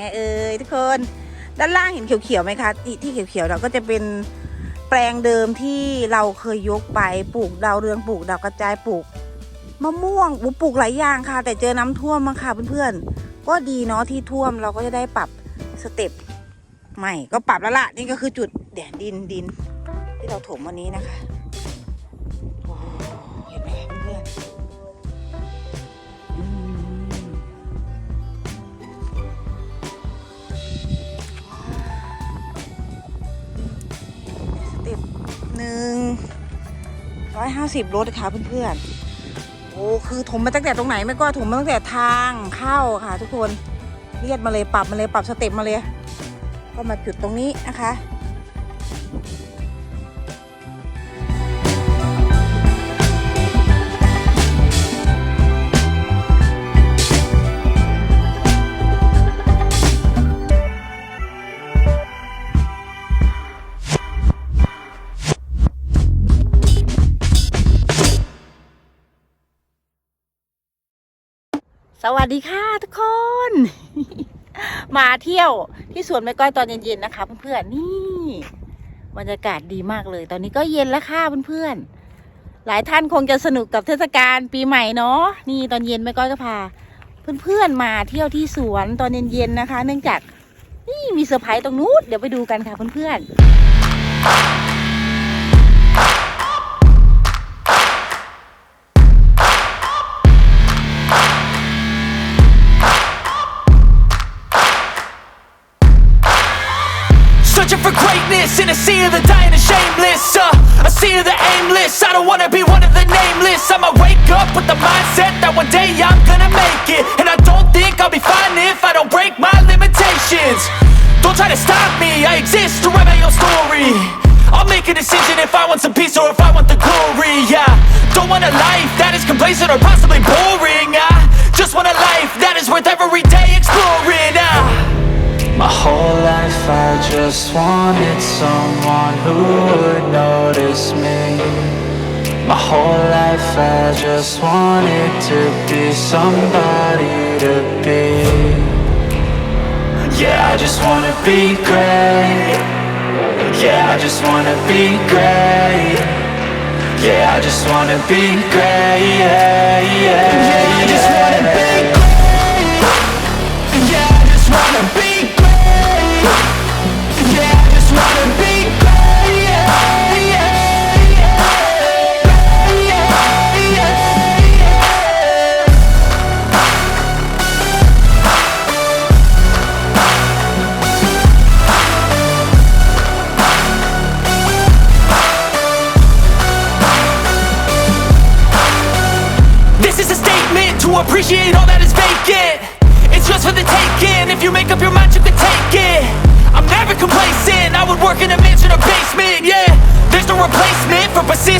ไงเอ่ยทุกคน ด้านล่างเห็นเขียวๆไหมคะที่เขียวๆเราก็จะเป็นแปลงเดิมที่เราเคยยกไปปลูกดาวเรืองปลูกดาวกระจายปลูกมะม่วงปลูกหลายอย่างค่ะ แต่เจอน้ำท่วมมาค่ะเพื่อนๆก็ดีเนาะที่ท่วมเราก็จะได้ปรับสเต็ปใหม่ก็ปรับแล้วล่ะนี่ก็คือจุดเดี๋ยดินดินที่เราถมวันนี้นะคะ 150รถค่ะเพื่อนๆ โอ้คือถมมาตั้งแต่ตรงไหนไม่ก็ถมมาตั้งแต่ทางเข้าค่ะ ทุกคนเรียดมาเลยปรับมาเลยปรับสเต็ปมาเลย ก็มาจุดตรงนี้นะคะ สวัสดีค่ะทุกคน มาเที่ยวที่สวนแม่ก้อยตอนเย็นๆนะคะเพื่อนๆนี่บรรยากาศดีมากเลย ตอนนี้ก็เย็นแล้วค่ะเพื่อนๆหลายท่านคงจะสนุกกับเทศกาลปีใหม่เนาะนี่ตอนเย็นแม่ก้อยก็พา เพื่อนๆมาเที่ยวที่สวนตอนเย็นๆนะคะ เนื่องจากนี่มีเซอร์ไพรส์ตรงนู้นเดี๋ยวไปดูกันค่ะเพื่อนๆ a sea of the dying and shameless uh, sea of the aimless. I don't wanna be one of the nameless. I'ma wake up with the mindset that one day I'm just wanted to be somebody to be. Yeah, I just wanna be great. Yeah, I just wanna be great. Yeah, I just wanna be great. Yeah, yeah, yeah. I just wanna be great. Yeah, I just wanna be great all that is vacant. It's just for the taking, if you make up your mind you can take it. I'm never complacent, I would work in a mansion or basement, yeah. There's no replacement for persistence,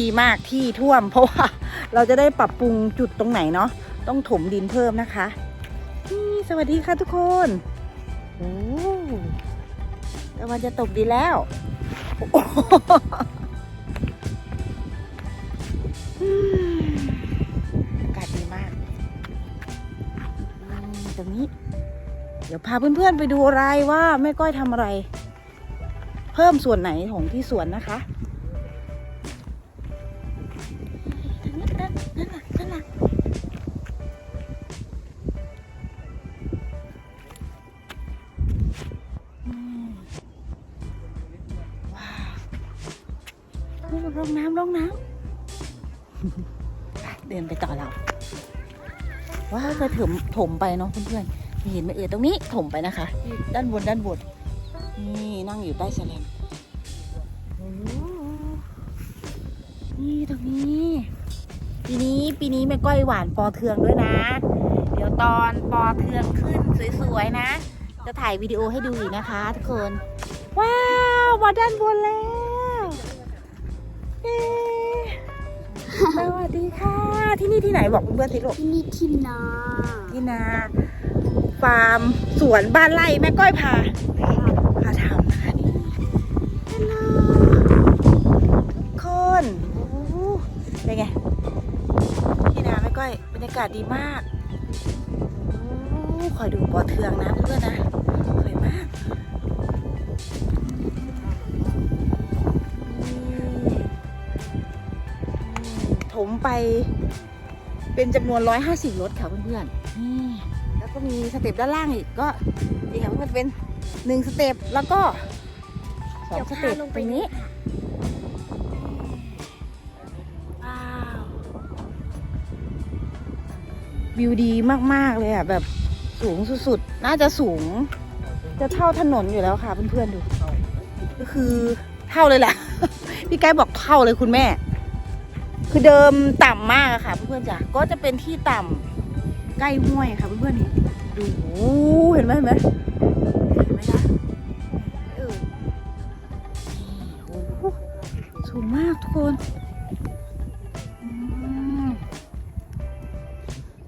ดีมากที่ท่วม เพราะว่าเราจะได้ปรับปรุงจุดตรงไหนเนาะต้องถมดินเพิ่มนะคะนี่สวัสดีค่ะทุกคนโอ้ตะวันจะตกดีแล้วอากาศดีมากตรงนี้ เดี๋ยวพาเพื่อนๆไปดูอะไรว่าแม่ก้อยทำอะไร เพิ่มส่วนไหนของที่สวนนะคะ ลงน้ำลงน้ำเดินไปต่อเราว้าเคยถมถมไปเนาะเพื่อนๆเห็นไหมเอ่ยตรงนี้ถมไปนะคะ ด้านบนด้านบนนี่นั่งอยู่ใต้แสลมนี่ตรงนี้ปีนี้ปีนี้แม่ก้อยหวานปอเทืองด้วยนะ เดี๋ยวตอนปอเทืองขึ้นสวยๆนะ จะถ่ายวิดีโอให้ดูอีกนะคะ ทุกคน ว้าวมาด้านบนแล้ว สวัสดีค่ะ ที่นี่ที่ไหนบอกเพื่อนๆสิลูกที่นี่ที่นาที่นา ฟาร์มสวนบ้านไร่แม่ก้อยพาพาทำนะคะนี่ฮัลโหลคนโอ้โหเป็นไง ที่นาแม่ก้อยบรรยากาศดีมากโอ้คอยดูปอเทืองนะเพื่อนๆนะ ถมไปเป็นจำนวน 150 รถค่ะเพื่อนๆนี่แล้วก็มีสเต็ปด้านล่างอีกก็นี่ค่ะมันเป็นหนึ่งสเต็ปแล้วก็สองสเต็ปตรงนี้ว้าววิวดีมากๆเลยอะแบบสูงสุดๆ น่าจะสูง จะเท่าถนนอยู่แล้วค่ะเพื่อนๆดู ก็คือเท่าเลยแหละ พี่ไกด์บอกเท่าเลยคุณแม่ คือเดิมต่ำมากอะค่ะเพื่อนๆจ้ะก็จะเป็นที่ต่ำใกล้ห้วยค่ะเพื่อนๆนี่ดูเห็นไหมเห็นไหมเห็นไหมคะเออโอ้โหสูงมากทุกคน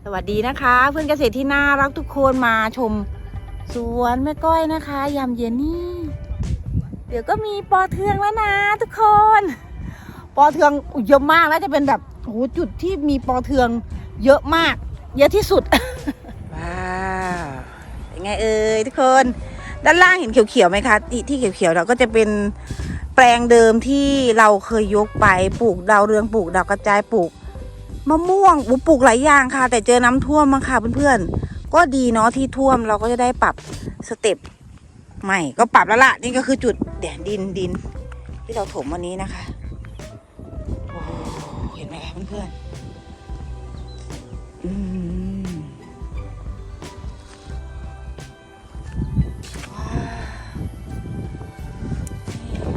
สวัสดีนะคะ เพื่อนเกษตรที่น่ารักทุกคนมาชมสวนแม่ก้อยนะคะยามเย็นนี่ เดี๋ยวก็มีปอเทืองแล้วนะทุกคน ปอเทืองเยอะมากแล้วจะเป็นแบบโอ้โหจุดที่มีปอเทืองเยอะมาก เยอะที่สุด ว้าวเป็นไงเอ่ยทุกคน ด้านล่างเห็นเขียวๆไหมคะที่ที่เขียวๆเราก็จะเป็นแปลงเดิมที่เราเคยยกไปปลูกดาวเรืองปลูกดาวกระจายปลูกมะม่วงปลูกหลายอย่างค่ะ แต่เจอน้ำท่วมมาค่ะเพื่อนๆก็ดีเนาะที่ท่วมเราก็จะได้ปรับสเต็ปใหม่ก็ปรับแล้วล่ะนี่ก็คือจุดเดี๋ยวดินดิน ที่เราถมวันนี้นะคะ เพื่อนๆอืมว้าว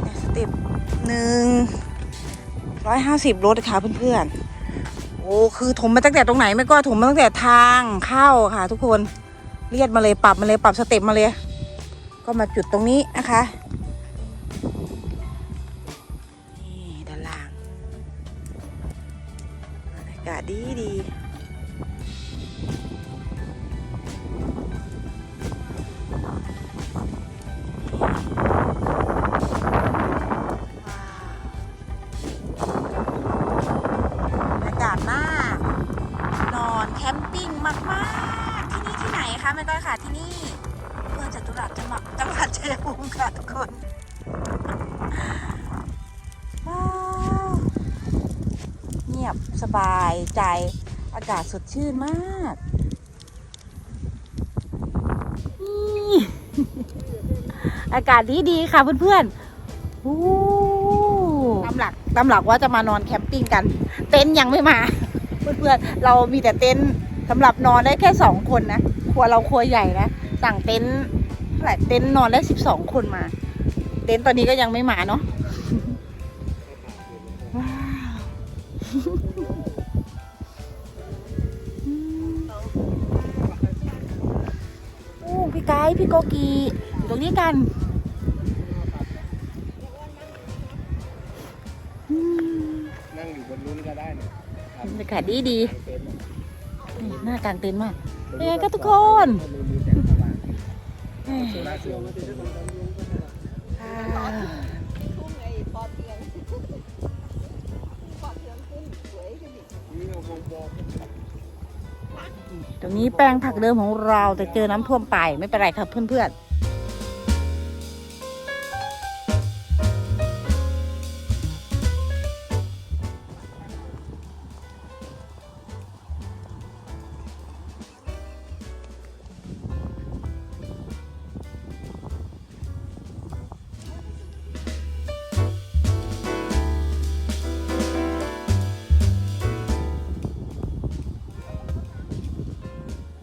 นี่สเต็ปหนึ่งร้อยห้าสิบรถค่ะเพื่อนๆ โอ้คือถมมาตั้งแต่ตรงไหนไม่ก็ถมมาตั้งแต่ทางเข้าค่ะ ทุกคนเลียดมาเลยปรับมาเลยปรับสเต็ปมาเลย ก็มาจุดตรงนี้นะคะ ดีดีบรรยากาศมากนอนแคมปิ้งมากๆที่นี่ที่ไหนคะแม่ก้อยคะที่นี่เพื่อจตุรัสจังหวัดจังหวัดชัยภูมิค่ะทุกคน งียบสบายใจอากาศสดชื่นมากนี่อากาศดีดีๆค่ะเพื่อนๆโอ้ตามหลักตามหลักว่าจะมานอนแคมปิ้งกัน เต็นท์ยังไม่มา เพื่อนๆเรามีแต่เต็นท์สำหรับนอนได้แค่สองคนนะครัวเราครัวใหญ่นะสั่งเต็นท์เท่าไหร่เต็นท์นอนได้สิบสองคนมา เต็นท์ตอนนี้ก็ยังไม่มาเนาะ โอ้พี่ไกด์พี่โกกีอยู่ตรงนี้กันอืมนั่งอยู่บนนู้นก็ได้เนี่ยบรรยากาศดีดีเต็นท์ๆนี่หน้ากลางเต็นท์มากเป็นไงกันทุกคนมีมีแสงสว่างเอ้ยโซล่า ตรงนี้แปลงผักเดิมของเราแต่เจอน้ำท่วมไปไม่เป็นไรครับเพื่อนๆ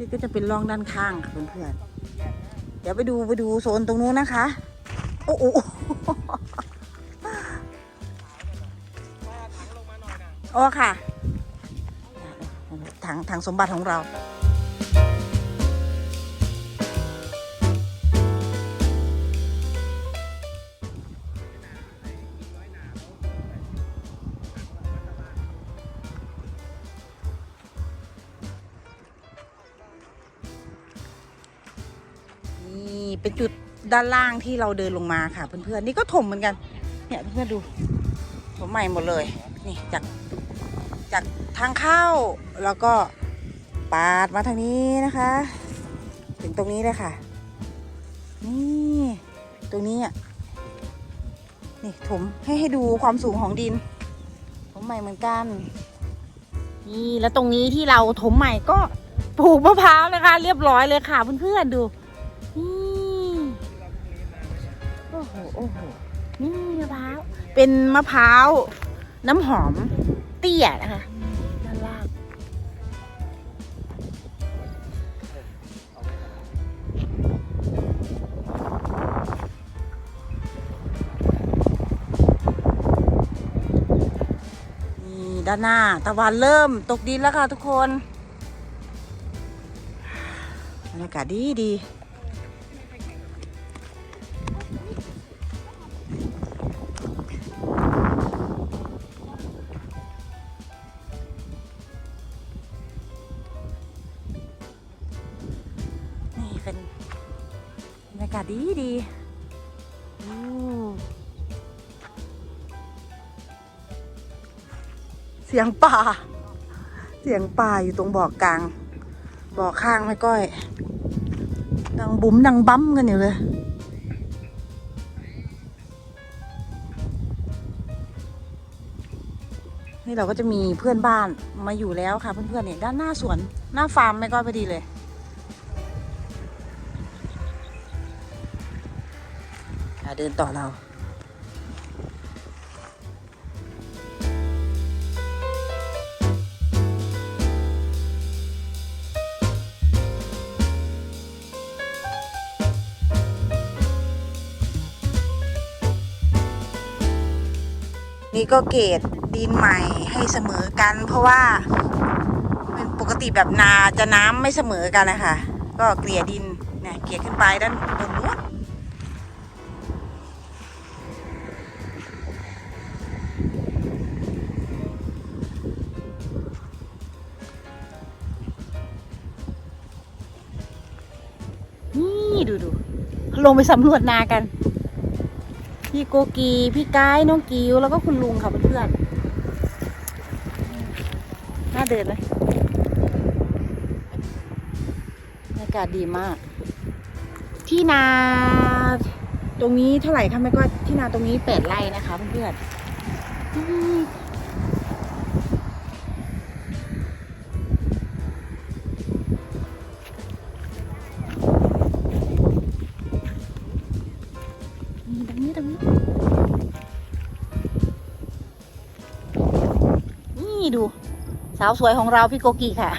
นี่ก็จะเป็นร่องด้านข้างค่ะเพื่อนๆ เดี๋ยวไปดูไปดูโซนตรงนู้นนะคะ โอ้โหโอ้ค่ะถังถังสมบัติของเรา เป็นจุดด้านล่างที่เราเดินลงมาค่ะเพื่อนๆนี่ก็ถมเหมือนกัน เนี่ยเพื่อนๆดูถมใหม่หมดเลย นี่จากจากทางเข้าแล้วก็ปาดมาทางนี้นะคะ ถึงตรงนี้เลยค่ะ นี่ตรงนี้อะนี่ถมให้ให้ดูความสูงของดินถมใหม่เหมือนกัน นี่แล้วตรงนี้ที่เราถมใหม่ก็ปลูกมะพร้าวนะคะ เรียบร้อยเลยค่ะเพื่อนๆดู อ้โหนี่มะพร้าว เป็นมะพร้าว น้ำหอมเตี้ยนะคะด้านล่างนี่ด้านหน้า ตะวันเริ่มตกดินแล้วค่ะทุกคน บรรยากาศดีดี รรยากาศดีดีเสียงป่า เสียงป่าอยู่ตรงบ่อกลาง บ่อข้างไม่ก้อยดังบุ๋มดังบั้มกันอยู่เลย นี่เราก็จะมีเพื่อนบ้านมาอยู่แล้วค่ะเพื่อนๆเนี่ยด้านหน้าสวนหน้าฟาร์มไม่ก้อยพอดีเลย อะ เดินต่อเรานี่ก็เกรดดินใหม่ให้เสมอกัน เพราะว่าเป็นปกติแบบนาจะน้ำไม่เสมอกันนะคะ ก็เกลี่ยดินเนี่ยเกลี่ยขึ้นไปด้านบนนู้น ลงไปสำรวจนากัน พี่โกกี พี่กายน้องกิวแล้วก็คุณลุงค่ะเพื่อนๆน่าเดินไหมบรรยากาศดีมาก ที่นาตรงนี้เท่าไหร่คะแม่ก็ที่นาตรงนี้แปดไร่นะคะเพื่อนๆ สาวสวยของเราพี่โกกีค่ะ